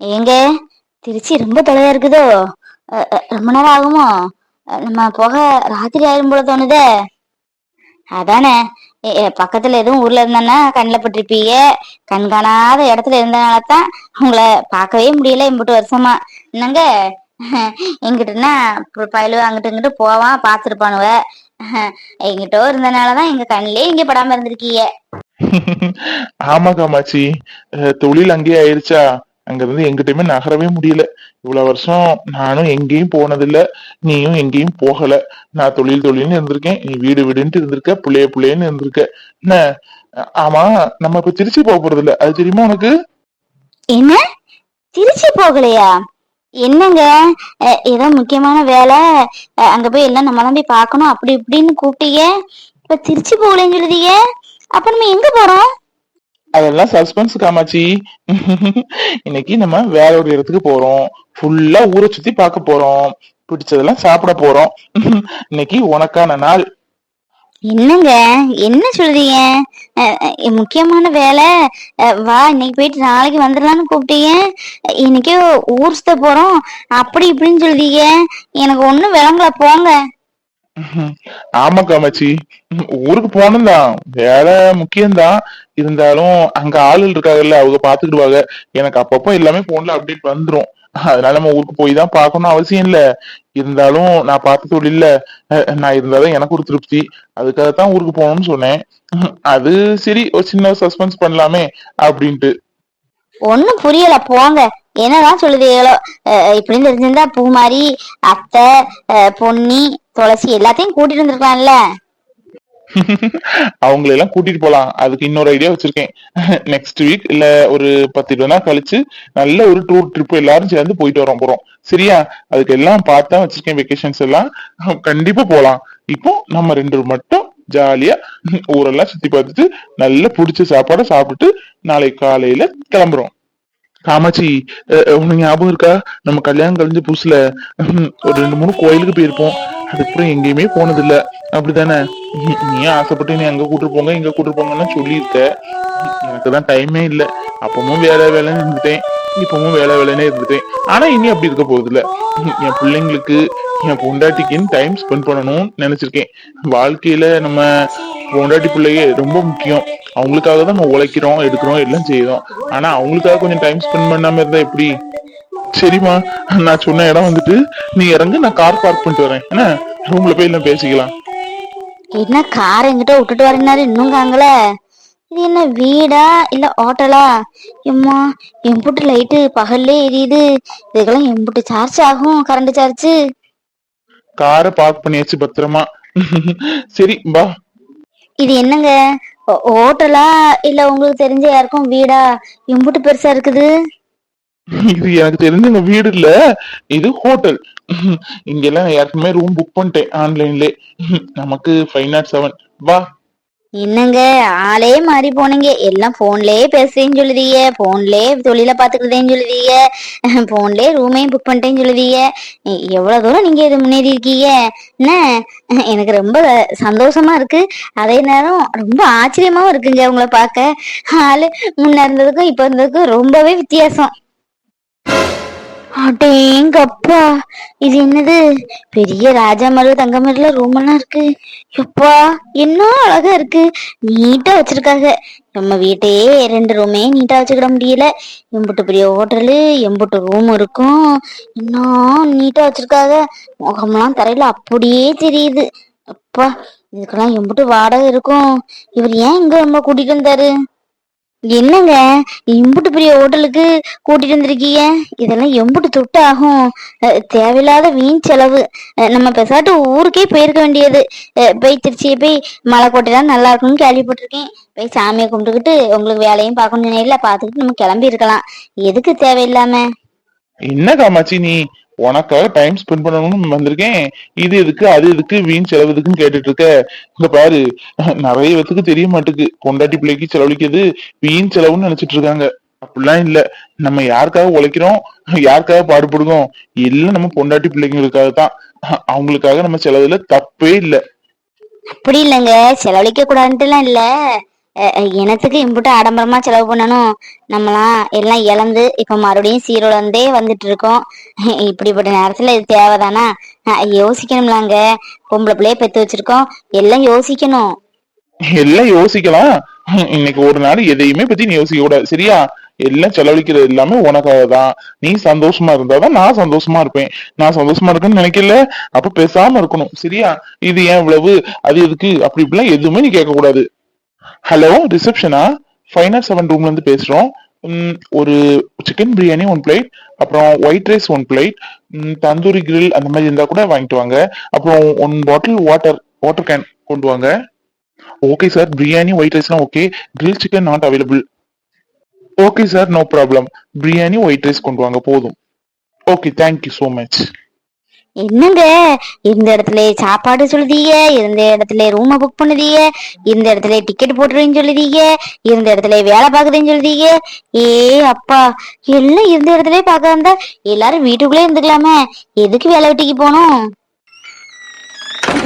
ஏங்க? திருச்சி ரொம்ப தொலைவா இருக்குதோ? ரொம்ப நேரம் ஆகுமோ? நம்ம போக ராத்திரி ஆயிரும் போல தோணுதே. அதானே. பக்கத்துல எதுவும் ஊர்ல இருந்தேன்னா கண்ணில் பட்டிருப்பீங்க. கண்காணாத இடத்துல இருந்தனால தான் உங்களை பார்க்கவே முடியல இம்புட்டு வருஷமா. என்னங்க? எங்கிட்டனா பயலு அங்கிட்டு இங்கிட்டு போவான் பார்த்துருப்பானுவ. எங்கிட்டோ இருந்தனாலதான் எங்க கண்ணிலே இங்க படாம இருந்திருக்கீங்க. ஆமா காமாட்சி. தொழில் அங்கேயே ஆயிருச்சா? அங்க இருந்து எங்கிட்டயுமே நகரவே முடியல. இவ்வளவு வருஷம் நானும் எங்கேயும் போனதில்ல. நீயும் எங்கேயும் போகல. நான் தொழில் தொழில்னு இருந்திருக்கேன். நீ வீடு வீடுன்ட்டு இருந்திருக்க. புள்ளைய புள்ளையன்னு இருந்திருக்க. என்ன? ஆமா நம்ம இப்ப திருச்சி போக போறது இல்ல அது தெரியுமா உனக்கு? என்ன? திருச்சி போகலையா? என்னங்க? ஏதோ முக்கியமான வேலை. அஹ், அங்க போய் எல்லாம் நம்ம தான் போய் பார்க்கணும். அப்படி இப்படின்னு கூப்பிட்டீங்க. இப்ப திருச்சி போகலன்னு சொல்லுதீங்க. அப்ப நம்ம எங்க போறோம்? அதெல்லாம் சஸ்பென்ஸ் காமாச்சி இன்னைக்கு நம்ம வேற ஒரு இடத்துக்கு போறோம். ஃபுல்லா ஊரை சுத்தி பார்க்க போறோம். பிடிச்சதெல்லாம் சாப்பிட போறோம். இன்னைக்கு உனக்கான நாள். என்னங்க? என்ன சொல்றீங்க? அஹ், முக்கியமான வேலை. வா இன்னைக்கு போயிட்டு நாளைக்கு வந்துடலாம்னு கூப்பிட்டீங்க. இன்னைக்கே ஊர் சுத்த போறோம். அப்படி இப்படின்னு சொல்றீங்க. எனக்கு ஒண்ணும் விளங்கல. போங்க. ஆமா காமாட்சி ஊருக்கு போகணும்தான். வேலை முக்கியம்தான். இருந்தாலும் அங்க ஆளுகள் இருக்காங்கல்ல அவங்க பாத்துக்கிடுவாங்க எனக்கு அப்பப்போ எல்லாமே போன்ல அப்டேட் வந்துரும். அதனால நம்ம ஊருக்கு போய் தான் பார்க்கணும் அவசியம் இல்ல. இருந்தாலும் நான் பார்த்த தொழில்ல அஹ், நான் இருந்தாதான் எனக்கு ஒரு திருப்தி. அதுக்காகத்தான் ஊருக்கு போகணும்னு சொன்னேன். அது சரி ஒரு சின்ன சஸ்பென்ஸ் பண்ணலாமே அப்படின்ட்டு. ஒண்ணும் புரியல. போங்க. என்னதான் சொல்லுதீங்களோ அஹ் இப்படின்னு தெரிஞ்சிருந்தா பூமாரி அத்தை பொன்னி துளசி எல்லாத்தையும் கூட்டிட்டு வந்திருக்கலாம்ல? அவங்களை எல்லாம் கூட்டிட்டு போலாம். அதுக்கு இன்னொரு ஐடியா வச்சிருக்கேன். நெக்ஸ்ட் வீக் இல்ல ஒரு பத்து இருபது நாள் கழிச்சு நல்ல ஒரு டூர் ட்ரிப் எல்லாரும் சேர்ந்து போயிட்டு வரோம் போறோம். சரியா? அதுக்கு எல்லாம் பார்த்தா வச்சிருக்கேன் வெக்கேஷன்ஸ் எல்லாம். கண்டிப்பா போலாம். இப்போ நம்ம ரெண்டு மட்டும் ஜாலியா ஊரெல்லாம் சுத்தி பார்த்துட்டு நல்ல பிடிச்ச சாப்பாடை சாப்பிட்டுட்டு நாளைக்கு காலையில கிளம்புறோம். காமாட்சி உனக்கு ஞாபகம் இருக்கா? நம்ம கல்யாணம் கழிஞ்ச புதுசுல ஒரு ரெண்டு மூணு கோயிலுக்கு போயிருப்போம். அதுக்கப்புறம் எங்கேயுமே போனதில்ல. அப்படிதானே நீ- ஆசைப்பட்டு நீ அங்க கூட்டு போங்க இங்க கூட்டு போங்கன்னு சொல்லியிருக்க. எனக்கு தான் டைமே இல்ல. அப்பவும் வேலை வேலைன்னு இருந்துட்டேன். இப்பவும் வேலை வேலைன்னே இருந்துட்டேன். ஆனா இனி அப்படி இருக்க போகுது இல்ல என் பிள்ளைங்களுக்கு என் பொண்டாட்டிக்குன்னு டைம் ஸ்பெண்ட் பண்ணணும்னு நினைச்சிருக்கேன். வாழ்க்கையில நம்ம பொண்டாட்டி பிள்ளைங்க ரொம்ப முக்கியம். அவங்களுக்காக தான் நம்ம உழைக்கிறோம் எடுக்கிறோம் எல்லாம் செய்யறோம் ஆனா அவங்களுக்காக கொஞ்சம் டைம் ஸ்பெண்ட் பண்ணாம இருந்தா எப்படி? சரிம்மா நான் சொன்ன இடம் வந்துட்டு நீ இறங்கு நான் கார் பார்க் பண்ணிட்டு வரேன். என்ன? ரூம்ல போய் எல்லாம் பேசிக்கலாம். என்ன கார் எங்கிட்ட விட்டுட்டு வரேன்னாரு? இன்னும் காங்கல. இது என்ன வீடா? இல்ல ஹோட்டலா? எம்மா எம்புட்டு லைட்டு பகல்லே எரியுது. இதுக்கெல்லாம் எம்புட்டு சார்ஜ் ஆகும் கரண்ட் சார்ஜ் காரை பார்க் பண்ணியாச்சு பத்திரமா. சரி வா. இது என்னங்க? ஹோட்டலா இல்ல உங்களுக்கு தெரிஞ்ச யாருக்கும் வீடா? எம்புட்டு பெருசா இருக்குது. இது எனக்கு தெரிஞ்ச வீடு இல்ல. இது ஹோட்டல். இங்க எல்லாம் ரூம் புக் பண்ணிட்டேன் ஆன்லைன்ல நமக்கு ஃபைவ் நாட் செவன் வா. என்னங்க ஆளே மாறி போனீங்க. எல்லாம் போன்லயே பேசுறேன்னு சொல்லுதீங்க. போன்லயே தொழில பாத்துக்கிறதேன்னு சொல்லுதீங்க. போன்லயே ரூமையும் புக் பண்ணிட்டேன்னு சொல்லுதீங்க. எவ்வளவு தூரம் நீங்க இது முன்னேறி இருக்கீங்க? என்ன? எனக்கு ரொம்ப சந்தோஷமா இருக்கு. அதே நேரம் ரொம்ப ஆச்சரியமாவும் இருக்குங்க உங்களை பார்க்க. ஆளு முன்ன இருந்ததுக்கும் இப்ப இருந்ததுக்கும் ரொம்பவே வித்தியாசம். அடேங்கப்பா இது என்னது? பெரிய ராஜா மரு தங்க மருல ரூம் எல்லாம் இருக்கு. எப்பா என்ன அழகா இருக்கு. நீட்டா வச்சிருக்காங்க. நம்ம வீட்டையே ரெண்டு ரூமே நீட்டா வச்சுக்கிட முடியல. எம்புட்டு பெரிய ஹோட்டலு எம்புட்டு ரூம் இருக்கும். இன்னும் நீட்டா வச்சிருக்காங்க. முகம்லாம் தரையில அப்படியே தெரியுது. அப்பா இதுக்கெல்லாம் எம்புட்டு வாடகை இருக்கும். இவர் ஏன் இங்க ரொம்ப கூட்டிட்டு வந்தாரு? என்னங்க எம்புட்டு பெரிய ஹோட்டலுக்கு கூட்டிட்டு வந்திருக்கீங்க? இதெல்லாம் எம்புட்டு துட்டு ஆகும் தேவையில்லாத வீண் செலவு. நம்ம பெசாட்டு ஊருக்கே போயிருக்க வேண்டியது. போய் திருச்சியை போய் மலைக்கோட்டைலாம் நல்லா இருக்கும்னு கேள்விப்பட்டிருக்கேன். போய் சாமியை கும்பிட்டுக்கிட்டு உங்களுக்கு வேலையும் பார்க்கணும் இல்லை பார்த்துக்கிட்டு நம்ம கிளம்பி இருக்கலாம். எதுக்கு தேவையில்லாம? என்ன காமாச்சி நீ? உனக்காக டைம் ஸ்பெண்ட் பண்ணணும்னு வந்திருக்கேன். இது எதுக்கு அது எதுக்கு வீண் செலவு எதுக்குன்னு கேட்டுட்டு இருக்க. இந்த பாரு நிறைய பேத்துக்கு தெரிய மாட்டுக்கு. பொண்டாட்டி பிள்ளைக்கு செலவழிக்கிறது வீண் செலவுன்னு நினைச்சிட்டு இருக்காங்க. அப்படிலாம் இல்ல. நம்ம யாருக்காக உழைக்கிறோம்? யாருக்காக பாடுபடுறோம்? எல்லாம் நம்ம பொண்டாட்டி பிள்ளைங்களுக்காக தான் அவங்களுக்காக நம்ம செலவுல தப்பே இல்ல. அப்படி இல்லைங்க. செலவழிக்க கூடாதுன்ட்டுலாம் இல்ல. எனத்துக்கு இம்புட்டு ஆடம்பரமா செலவு பண்ணணும். நம்மளாம் எல்லாம் இழந்து இப்ப மறுபடியும் சீரழந்தே வந்துட்டு இருக்கோம் இப்படிப்பட்ட நேரத்துல இது தேவைதானா? யோசிக்கணும்லாங்க. பொம்பளை பிள்ளைய பெத்து வச்சிருக்கோம். எல்லாம் யோசிக்கணும். எல்லாம் யோசிக்கலாம். இன்னைக்கு ஒரு நாள் எதையுமே பத்தி நீ யோசிக்க கூடாது. சரியா? எல்லாம் செலவழிக்கிறது எல்லாமே உனக்காக தான். நீ சந்தோஷமா இருந்தாதான் நான் சந்தோஷமா இருப்பேன். நான் சந்தோஷமா இருக்கேன்னு நினைக்கல. அப்ப பேசாம இருக்கணும். சரியா? இது ஏன் இவ்வளவு? அது எதுக்கு? அப்படி இப்படிலாம் எதுவுமே நீ கேட்க கூடாது ஹலோ ரிசப்ஷனா ஃபைவ் நாட் செவன் ரூம்லேருந்து பேசுகிறோம் ஒரு சிக்கன் பிரியாணி ஒன் பிளேட் அப்புறம் white rice one plate tandoori grill அந்த மாதிரி இருந்தால் கூட வாங்கிட்டு வாங்க. அப்புறம் one bottle water water can கொண்டு வாங்க. Okay sir biryani white ரைஸ்லாம் okay grill chicken not available okay sir no problem biryani white rice கொண்டு வாங்க. போதும். ஓகே தேங்க்யூ ஸோ மச் என்னங்க? இந்த இடத்துல சாப்பாடு சொல்லுதீங்க இருந்த இடத்துல ரூமை புக் பண்ணுதீங்க இந்த இடத்துல டிக்கெட் போட்டுறேன்னு சொல்லுதீங்க இருந்த இடத்துல வேலை பார்க்குதுன்னு சொல்லுதீங்க. ஏ அப்பா எல்லாம் இருந்த இடத்துல பார்க்க இருந்தா எல்லாரும் வீட்டுக்குள்ளே இருந்துக்கலாமே. எதுக்கு வேலை வெட்டிக்கு போகணும்?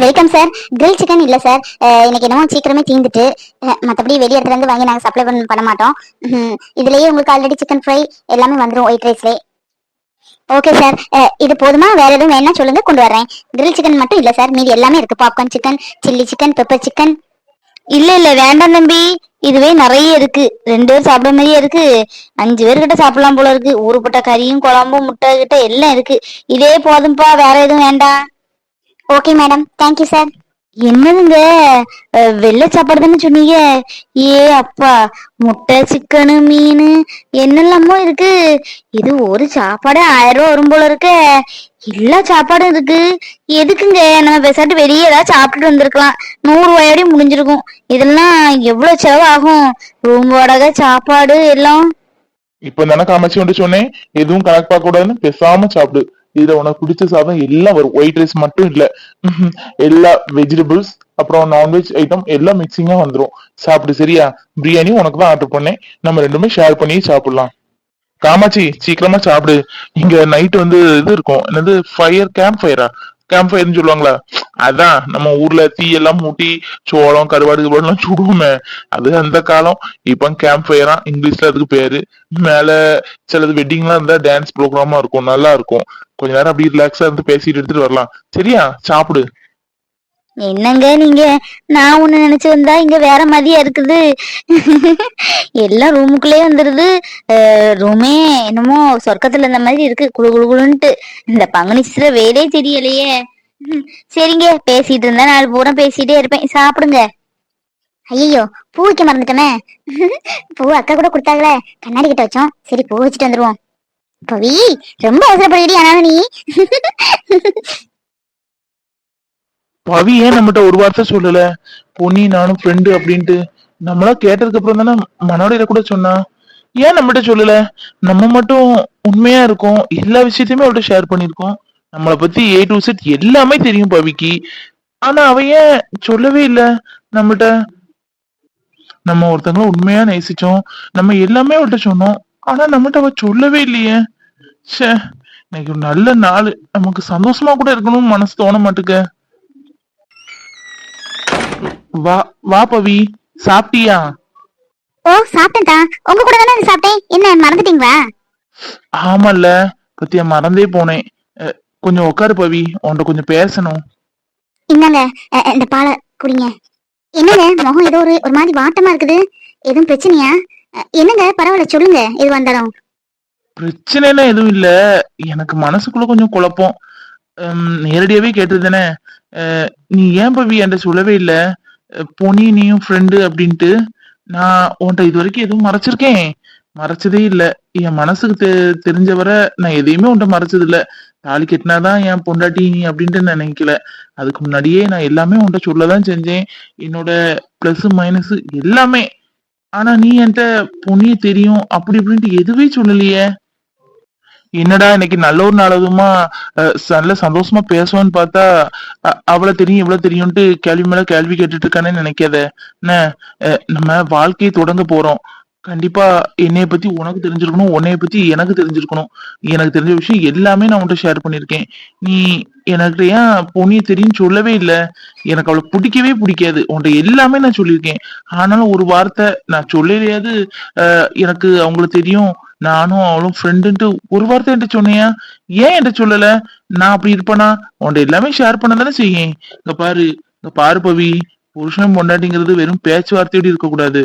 வெல்கம் சார் கிரில் சிக்கன் இல்லை சார் எனக்கு என்னமோ சீக்கிரமே தீந்துட்டு மற்றபடி மத்தபடி வெளி இடத்துல இருந்து வாங்கி நாங்கள் சப்ளை பண்ண மாட்டோம். இதுலேயே இதுலயே உங்களுக்கு ஆல்ரெடி சிக்கன் ஃப்ரை எல்லாமே வந்துரும் ஒயிட் ரைஸ்லேயே ஓகே சார் eh, இது போதுமா? வேற எதுவும் வேணா சொல்லுங்க. கொண்டு வரேன் கிரில் சிக்கன் மட்டும் இல்ல சார் மீதி எல்லாமே இருக்கு. Popcorn chicken chilli chicken pepper chicken இல்ல இல்ல. வேண்டாம் தம்பி. இதுவே நிறைய இருக்கு. ரெண்டு பேர் சாப்பிட மாதிரியே இருக்கு. அஞ்சு பேர்கிட்ட சாப்பிடலாம் போல இருக்கு. ஊறுபட்ட கறியும் குழம்பும் முட்டை கிட்ட எல்லாம் இருக்கு. இதே போதும்பா. வேற எதுவும் வேண்டாம். ஓகே மேடம் தேங்க்யூ சார் என்னதுங்க? வெள்ளை சாப்பாடு தானே சொன்னீங்க? ஏ அப்பா முட்டை சிக்கனு மீன் என்னெல்லாமோ இருக்கு. இது ஒரு சாப்பாடே ஆயிரம் ரூபா வரும் போல இருக்க எல்லா சாப்பாடும் இருக்கு. எதுக்குங்க? நம்ம பேசாட்டு வெளியே ஏதாவது சாப்பிட்டுட்டு வந்திருக்கலாம். நூறு ரூபாயோடய முடிஞ்சிருக்கும். இதெல்லாம் எவ்வளவு செலவாகும்? ரூம் வாடகை சாப்பாடு எல்லாம். இப்ப தானே காமிச்சு வந்து சொன்னேன். எதுவும் கணக்கு பார்க்க கூடாதுன்னு பேசாம சாப்பிடு. இதுல உனக்கு பிடிச்ச சாதம் எல்லாம் வரும். ஒயிட் ரைஸ் மட்டும் இல்ல. எல்லா வெஜிடபிள்ஸ் அப்புறம் நான்வெஜ் ஐட்டம் எல்லாம் மிக்சிங்கா வந்துரும். சாப்பிடு சரியா? பிரியாணி உனக்கு தான் ஆர்டர் பண்ணேன். நம்ம ரெண்டுமே ஷேர் பண்ணி சாப்பிடலாம். காமாட்சி சீக்கிரமா சாப்பிடு. இங்க நைட் வந்து இது இருக்கும். என்னது? ஃபயர் கேம்ப் ஃபயரா கேம்ப் ஃபயர்னு சொல்லுவாங்களா? அதான் நம்ம ஊர்ல தீ எல்லாம் மூட்டி சோளம் கருவாடு கருவாடுலாம் எல்லாம் சுடுவோமே. அது அந்த காலம். இப்ப கேம்ப் ஃபயரா இங்கிலீஷ்ல அதுக்கு பேரு. மேல சிலது வெட்டிங்லாம் இருந்தா டான்ஸ் ப்ரோக்ராமா இருக்கும் நல்லா இருக்கும். கொஞ்ச நேரம் அப்படி ரிலாக்ஸா இருந்து பேசிட்டு எடுத்துட்டு வரலாம். சரியா? சாப்பிடு. என்னங்க நீங்க? நான் ஒண்ணு நினைச்சு வந்தா இங்க வேற மாதிரியா இருக்குது. எல்லாம் ரூமுக்குள்ளே வந்துருது. ரூமே என்னமோ சொர்க்கத்துல இந்த மாதிரி இருக்கு. குழு குழு குளுன்ட்டு இந்த பங்குனி சித்திர வேலையே தெரியலையே. சரிங்க பேசிட்டு இருந்தா நாலு பூரா பேசிட்டே இருப்பேன். சாப்பிடுங்க. ஐயோ பூ வைக்க மறந்துட்டோமே பூ அக்கா கூட கொடுத்தாங்களே. கண்ணாடி கிட்ட வச்சோம். சரி பூ வச்சுட்டு வந்துருவோம். பவி ரொம்ப அவசரப்படுகிறீ ஆனாலும் நீ. பவி ஏன் நம்மகிட்ட ஒரு வார்த்தை சொல்லல? பொன்னி நானும் ஃப்ரெண்டு அப்படின்ட்டு. நம்மளா கேட்டதுக்கு அப்புறம் தானே மனோடையில கூட சொன்னா. ஏன் நம்மகிட்ட சொல்லல? நம்ம மட்டும் உண்மையா இருக்கோம். எல்லா விஷயத்தையுமே அவள்கிட்ட ஷேர் பண்ணிருக்கோம் நம்மளை பத்தி ஏ டு செட் எல்லாமே தெரியும் பவிக்கு. ஆனா அவ ஏன் சொல்லவே இல்ல? நம்மகிட்ட நம்ம ஒருத்தங்கள உண்மையா நேசிச்சோம். நம்ம எல்லாமே அவள்கிட்ட சொன்னோம். ஆனா நம்மகிட்ட அவ சொல்லவே இல்லையே. ச்சே இன்னைக்கு ஒரு நல்ல நாள். நமக்கு சந்தோஷமா கூட இருக்கணும்னு மனசு தோண மாட்டேங்க வா வா பவி சாப்பிட்டியா? ஓ சாப்பிட்டேன்டா. உங்க கூட தானே சாப்பிட்டேன். என்ன மறந்துட்டீங்களா? ஆமல்ல. பத்தியா மறந்தே போனேன். கொஞ்சம் உட்காரு பவி. உன்கிட்ட கொஞ்சம் பேசணும். அஹ், இந்த பாலை குடிங்க. என்னங்க முகம் ஏதோ ஒரு ஒரு மாதிரி வாட்டமா இருக்குது. எதுவும் பிரச்சனையா? என்னங்க பரவாயில்ல சொல்லுங்க. எது வந்தாலும் பிரச்சனைலாம் எதுவும் இல்ல. எனக்கு மனசுக்குள்ள கொஞ்சம் குழப்பம். நேரடியாவே கேட்டதுதானே அஹ், நீ ஏன் பவி என்கிட்ட சொல்லவே இல்ல? பொனி நீயும் ஃப்ரெண்டு அப்படின்ட்டு நான் உன்கிட்ட இது வரைக்கும் எதுவும் மறைச்சிருக்கேன். மறைச்சதே இல்ல. என் மனசுக்கு தெ- தெரிஞ்ச வரை நான் எதையுமே உன்கிட்ட மறைச்சது இல்ல தாலி கட்டினாதான் என் பொண்டாட்டி நீ அப்படின்ட்டு நான் நினைக்கல. அதுக்கு முன்னாடியே நான் எல்லாமே உன்கிட்ட சொல்லதான் செஞ்சேன். என்னோட பிளஸ் மைனஸ் எல்லாமே. ஆனா நீ என்கிட்ட பொண்ணிய தெரியும் அப்படி இப்படின்ட்டு எதுவே சொல்லலையே. என்னடா இன்னைக்கு நல்ல ஒரு நாளதுமா நல்ல சந்தோஷமா பேசுவான்னு பார்த்தா அ- அவளை தெரியும் இவ்வளவு தெரியும்ட்டு கேள்வி மேல கேள்வி கேட்டுட்டு இருக்கானே நினைக்காத. என்ன? நம்ம வாழ்க்கையை தொடங்க போறோம். கண்டிப்பா என்னைய பத்தி உனக்கு தெரிஞ்சிருக்கணும் உன்னைய பத்தி எனக்கு தெரிஞ்சிருக்கணும். எனக்கு தெரிஞ்ச விஷயம் எல்லாமே நான் உன்கிட்ட ஷேர் பண்ணிருக்கேன் நீ எனக்கு ஏன் பொண்ணிய தெரியும் சொல்லவே இல்லை? எனக்கு அவளை பிடிக்கவே பிடிக்காது. உன்கிட்ட எல்லாமே நான் சொல்லியிருக்கேன். ஆனாலும் ஒரு வார்த்தை நான் சொல்லலையாது. எனக்கு அவங்கள தெரியும். நானும் அவளும் ஃப்ரெண்டுன்ட்டு ஒரு வார்த்தை என்கிட்ட சொன்னியா. ஏன் என்கிட்ட சொல்லல? நான் அப்படி இருப்பேனா உன்கிட்ட எல்லாமே ஷேர் பண்ண தானே செய்யேன் இங்க பாரு இங்க பாரு பவி. புருஷன் பொண்டாட்டிங்கிறது வெறும் பேச்சுவார்த்தையோடு இருக்கக்கூடாது.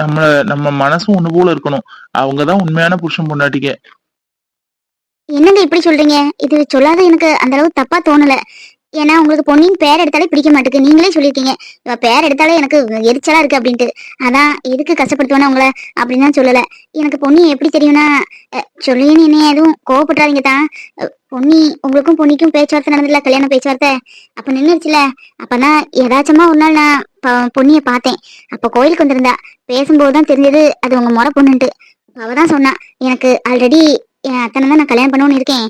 நம்ம நம்ம மனசும் ஒண்ணு போல இருக்கணும். அவங்கதான் உண்மையான புருஷன் பொண்டாட்டிக்க என்னங்க இப்படி சொல்றீங்க? இது சொல்லாத எனக்கு அந்த அளவு தப்பா தோணல. ஏன்னா உங்களுக்கு பொன்னியின் பேர் எடுத்தாலே பிடிக்க மாட்டேங்குது நீங்களே சொல்லியிருக்கீங்க இவ பேர் எடுத்தாலே எனக்கு எரிச்சலா இருக்கு அப்படின்ட்டு. அதான் எதுக்கு கஷ்டப்படுத்துவேனா உங்களை அப்படின்னு தான் சொல்லல. எனக்கு பொன்னி எப்படி தெரியும்னா சொல்லின்னு என்ன எதுவும் கோவப்பட்டாதீங்க தான். அஹ், பொன்னி உங்களுக்கும் பொன்னிக்கும் பேச்சுவார்த்தை நடந்ததுல கல்யாண பேச்சுவார்த்தை. அப்ப நின்றுச்சுல அப்பதான் ஏதாச்சமா ஒரு நாள் நான் ப- பொன்னிய பார்த்தேன். அப்ப கோயிலுக்கு வந்திருந்தா. பேசும்போது தான் தெரிஞ்சது அது உங்க முறை பொண்ணுன்ட்டு. அவதான் சொன்னா எனக்கு ஆல்ரெடி என் அத்தனை தான் நான் கல்யாணம் பண்ணணும்னு இருக்கேன்.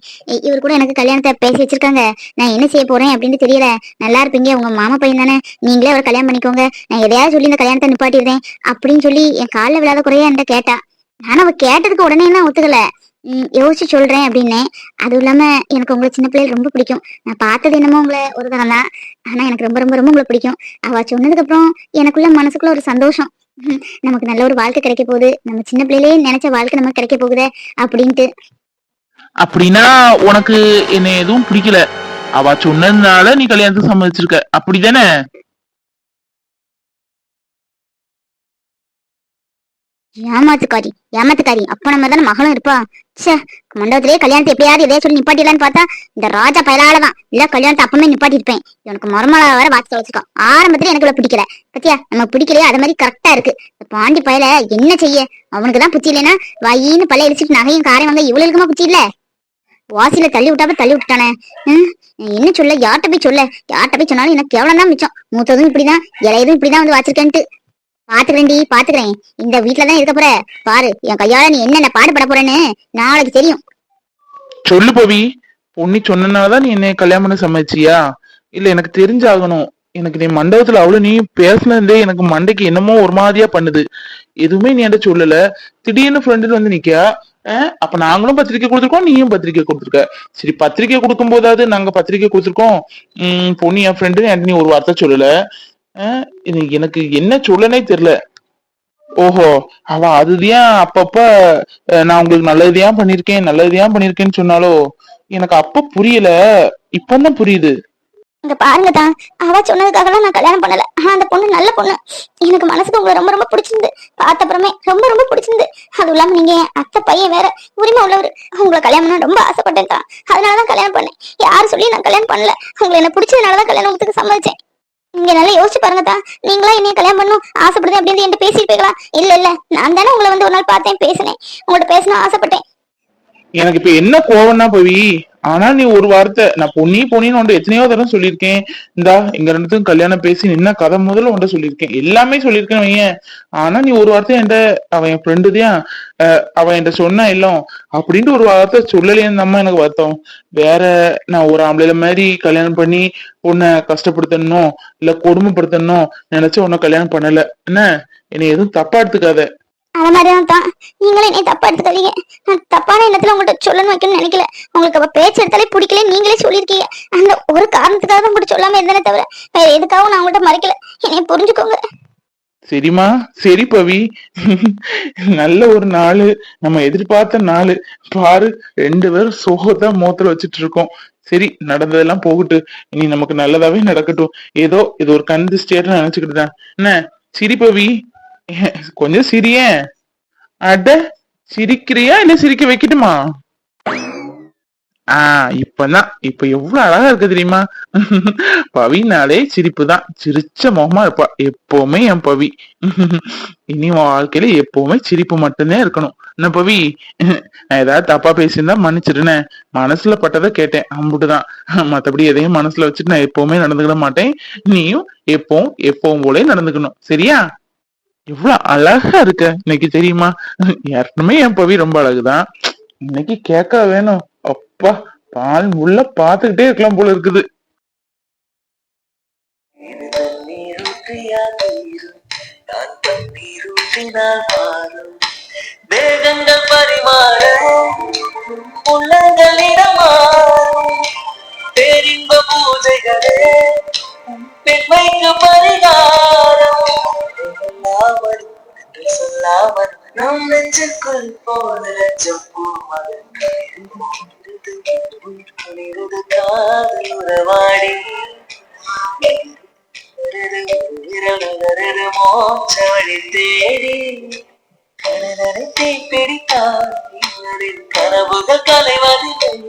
இவர் கூட எனக்கு கல்யாணத்தை பேசி வச்சிருக்காங்க. நான் என்ன செய்ய போறேன் அப்படின்னு தெரியல. நல்லா இருப்பீங்க. உங்க மாமா பையன் தானே. நீங்களே அவரை கல்யாணம் பண்ணிக்கோங்க. நான் எதையாவது சொல்லி இந்த கல்யாணத்தை நிப்பாட்டிடுறேன் அப்படின்னு சொல்லி என் காலில் விழாத குறைய என்கிட்ட கேட்டா. ஆனா அவ கேட்டதுக்கு உடனே நான் ஒத்துக்கல. யோசிச்சு சொல்றேன் அப்படின்னேன். அதுவும் இல்லாம எனக்கு உங்களை சின்ன பிள்ளைகள் ரொம்ப பிடிக்கும். நான் பார்த்தது என்னமோ உங்களை ஒரு தரம் தான். ஆனா எனக்கு ரொம்ப ரொம்ப ரொம்ப உங்களை பிடிக்கும். அவ சொன்னதுக்கு அப்புறம் எனக்குள்ள மனசுக்குள்ள ஒரு சந்தோஷம். நமக்கு நல்ல ஒரு வாழ்க்கை கிடைக்க போகுது. நம்ம சின்ன பிள்ளையிலே நினைச்ச வாழ்க்கை நமக்கு கிடைக்க போகுதே அப்படின்ட்டு. அப்படின்னா உனக்கு என்ன எதுவும் பிடிக்கல. அவ சொன்னதுனால நீ கல்யாணத்துக்கு சம்மதிச்சிருக்க. அப்படிதானே? ஏமாத்துக்காரி ஏமாத்துக்காரி. அப்ப நம்ம தானே மகளும் இருப்பா. சே மண்டபத்திலேயே கல்யாணத்தை எப்படியாவது எதையா சொல்லி நிப்பாட்டிடலான்னு பார்த்தா இந்த ராஜா பயலாலதான் இல்ல கல்யாணத்தை அப்பவுமே நிப்பாட்டிருப்பேன் இவனுக்கு மருமலா வர வாட்சி வச்சுக்கோ ஆரம்பத்துல எனக்கு இவ்வளவு பிடிக்கல. பத்தியா நம்ம பிடிக்கலையே அது மாதிரி கரெக்டா இருக்கு. பாண்டி பயல என்ன செய்ய? அவனுக்கு தான் புச்சி இல்லைன்னா வயின்னு பழைய அடிச்சுட்டு நகையும் காரையும் வாங்க இவ்வளவு இருக்குமா புச்சி இல்ல? வாசியில தள்ளி விட்டாப்ப தள்ளி விட்டானே என்ன சொல்ல? யார்கிட்ட போய் சொல்ல? யார்கிட்ட போய் சொன்னாலும் எனக்கு கேவலம் தான் மிச்சம். மூத்ததும் இப்படிதான் இலையதும் இப்படிதான் வந்து வாச்சிருக்கேன்ட்டு. பாத்துக்கிறேன்டி பாத்துக்கிறேன். இந்த வீட்டுலதான் இருக்க போற. பாரு என் கையால நீ என்னென்ன பாடுபட போறேன்னு நாளைக்கு தெரியும். சொல்லு பவி பொண்ணி சொன்னனாலதான் நீ என்ன கல்யாணம் பண்ண சமைச்சியா? இல்ல எனக்கு தெரிஞ்சாகணும். எனக்கு நீ மண்டபத்துல அவ்வளவு நீ பேசினதே எனக்கு மண்டைக்கு என்னமோ ஒரு மாதிரியா பண்ணுது. எதுவுமே நீ என்கிட்ட சொல்லல. திடீர்னு ஃப்ரெண்டு வந்து நிக்கியா? அஹ், அப்ப நாங்களும் பத்திரிக்கை கொடுத்துருக்கோம் நீயும் பத்திரிக்கை கொடுத்துருக்க. சரி பத்திரிக்கை கொடுக்கும் போதாவது நாங்க பத்திரிக்கை கொடுத்துருக்கோம். உம் பொண்ணு என் ஃப்ரெண்டு என்கிட்ட நீ ஒரு வார்த்தை சொல்லல. இது எனக்கு என்ன சொல்லனே தெரியல. ஓஹோ அவ அதுதான் அப்பப்ப நான் உங்களுக்கு நல்லதுதான் பண்ணிருக்கேன் நல்லதுதான் பண்ணிருக்கேன்னு சொன்னாலோ? எனக்கு அப்ப புரியல. இப்பதான் புரியுது. இங்க பாருங்க தான் அவ சொன்னதுக்காகலாம் நான் கல்யாணம் பண்ணல. ஆனா அந்த பொண்ணு நல்ல பொண்ணு. எனக்கு மனசுக்கு உங்களை ரொம்ப ரொம்ப பிடிச்சிருந்து. பார்த்த அப்புறமே ரொம்ப ரொம்ப பிடிச்சிருந்து. அதுவும் இல்லாம நீங்க அத்தை பையன் வேற. உரிமை உள்ளவர். உங்களை கல்யாணம் பண்ண ரொம்ப ஆசைப்பட்டேன் தான். அதனாலதான் கல்யாணம் பண்ணேன். யாரு சொல்லி நான் கல்யாணம் பண்ணல. உங்களை என்ன பிடிச்சதுனாலதான் கல்யாணத்துக்கு சம்மதிச்சேன். நீங்க நல்லா யோசிச்சு பாருங்க தான் நீங்களா என்னைய கல்யாணம் பண்ணணும் ஆசைப்படுது அப்படின்னு என்கிட்ட பேசிட்டு இல்ல இல்ல. நான் தானே உங்களை வந்து ஒரு நாள் பார்த்தேன் பேசினேன். உங்கள்ட்ட பேசணும் ஆசைப்பட்டேன். எனக்கு இப்ப என்ன கோவம்னா பவி? ஆனா நீ ஒரு வார்த்தை நான் பொன்னி பொன்னின்னு உன்ட்ட எத்தனையோ தடவை சொல்லியிருக்கேன். இந்தா எங்க ரெண்டுத்துக்கும் கல்யாணம் பேசி நின்ன கதை முதல்ல ஒன்றை சொல்லியிருக்கேன். எல்லாமே சொல்லியிருக்கேன் வையன். ஆனா நீ ஒரு வார்த்தை என்கிட்ட அவன் என் ஃப்ரெண்டு தான் அவன் என்கிட்ட சொன்ன இல்லம். அப்படின்ட்டு ஒரு வார்த்தை சொல்லலையேன்னு தான் எனக்கு வருத்தம். வேற நான் ஒரு ஆம்பளைல மாதிரி கல்யாணம் பண்ணி உன்னை கஷ்டப்படுத்தணும் இல்ல கொடுமைப்படுத்தணும் நினைச்சு உன்னை கல்யாணம் பண்ணல. என்ன? என்னை எதுவும் தப்பா எடுத்துக்காத. அது மாதிரிதான் தான். நீங்களும் என்னை தப்பா எடுத்துக்காதீங்க. நான் தப்பான எண்ணத்துல உங்கள்கிட்ட சொல்லணும் வைக்கணும்னு நினைக்கல. உங்களுக்கு அவ பேச்சு எடுத்தாலே பிடிக்கல நீங்களே சொல்லியிருக்கீங்க. அந்த ஒரு காரணத்துக்காக தான் உங்கள்கிட்ட சொல்லாம இருந்தேனே தவிர வேற எதுக்காகவும் நான் உங்கள்கிட்ட மறைக்கல. என்னை புரிஞ்சுக்கோங்க. சரிம்மா. சரி பவி. நல்ல ஒரு நாள். நம்ம எதிர்பார்த்த நாள். பாரு ரெண்டு பேரும் சோகத்தான் மோத்துல வச்சுட்டு இருக்கோம் சரி நடந்ததெல்லாம் போகட்டு. இனி நமக்கு நல்லதாவே நடக்கட்டும். ஏதோ இது ஒரு கண் திருஷ்டியாட்டு நினைச்சுக்கிட்டு தான் என்ன? சரி பவி. கொஞ்சம் சிரிய. அட சிரிக்கிறியா? இல்ல சிரிக்க வைக்கட்டுமா? ஆஹ் இப்பதான். இப்ப எவ்வளவு அழகா இருக்கு தெரியுமா? பவினாலே சிரிப்பு தான் சிரிச்ச முகமா இருப்பா. எப்பவுமே என் பவி. இனி உன் வாழ்க்கையில எப்பவுமே சிரிப்பு மட்டும்தான் இருக்கணும். என்ன பவி? நான் ஏதாவது தப்பா பேசியிருந்தா மன்னிச்சிருனேன் மனசுல பட்டதை கேட்டேன். அம்புட்டுதான். மத்தபடி எதையும் மனசுல வச்சுட்டு நான் எப்பவுமே நடந்துக்கிட மாட்டேன். நீயும் எப்பவும் எப்பவும் போலே நடந்துக்கணும். சரியா? எவ்வளவு அழகா இருக்க? இன்னைக்கு தெரியுமா? ஏற்கனவே என் பவி ரொம்ப அழகுதான். இன்னைக்கு கேட்க வேணும். அப்பா பால் உள்ள பாத்துக்கிட்டே இருக்கலாம் போல இருக்குது. இது தேகங்கள் பரிமாற உள்ளங்களிடமா பேரின்ப பூஜைகளே பெண்மைக்கு பரிகாரம். என்று சொல்லாமல் நம் நெஞ்சுக்குள் போன லட்சம் பூமகள் காதல் உறவாடி. மோட்ச வழி தேடி. கனவுகள் கலைவதில்லை.